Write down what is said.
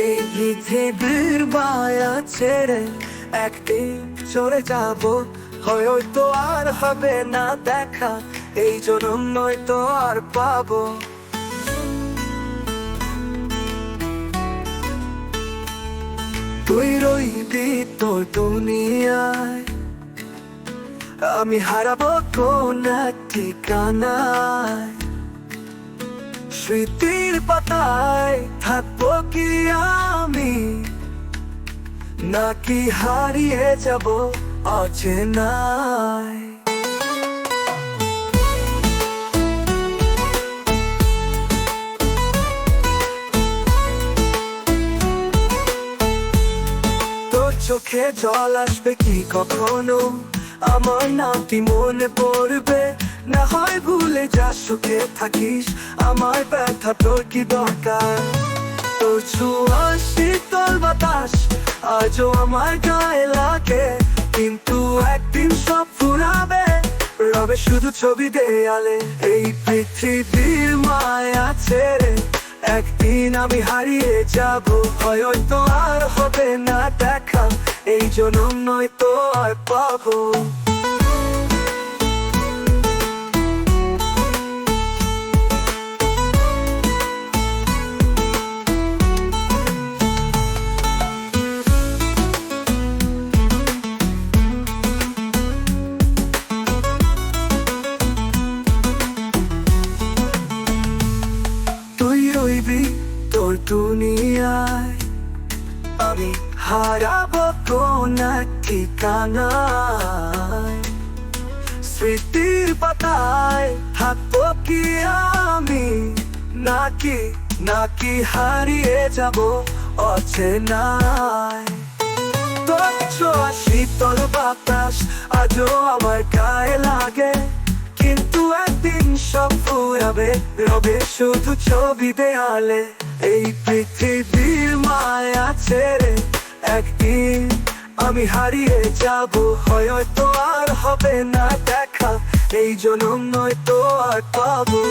এই পৃথিবীর মায়া ছেড়ে একদিন চলে যাব। হয়তো আর হবে না দেখা, এই জন্ম নয়তো আর পাবো। তুই রইবি তোর দুনিয়ায়, আমি হারাবো কোন ঠিকানায়। স্মৃতির পাতায় থাকব কি আমি? নাকি হারিয়ে যাব অচেনায়? চোখে জল আসবে কি কখনো? আমার নামটি মনে পড়বে। না হয় ভুলে যা সুখে থাকিস। আমার ব্যথা তোর কি দরকার? তোর ছোঁয়া শীতল বাতাস, আজও আমার গায়ে লাগে। কিন্তু একদিন সব ফুরাবে, রবে শুধু ছবি দেয়ালে। এই পৃথিবীর মায়া ছেড়ে একদিন আমি হারিয়ে যাব। হয়তো আর হবে না দেখা, এই জন্ম নয়তো আর পাবো। তোর দুনিয়ায় আমি হারাব কোন এক ঠিকানায়। স্মৃতির পাতায় থাকব কি আমি? নাকি নাকি হারিয়ে যাব অচেনায়? ছোঁয়া শীতল বাতাস আজও আমার গায়ে লাগে। কিন্তু একদিন সব ফুরাবে, রবে শুধু ছবি দেয়ালে। এই পৃথিবীর মায়া ছেড়ে একদিন আমি হারিয়ে যাব। হয়তো আর হবে না দেখা। এই জন্য নয়তো আর পাবো।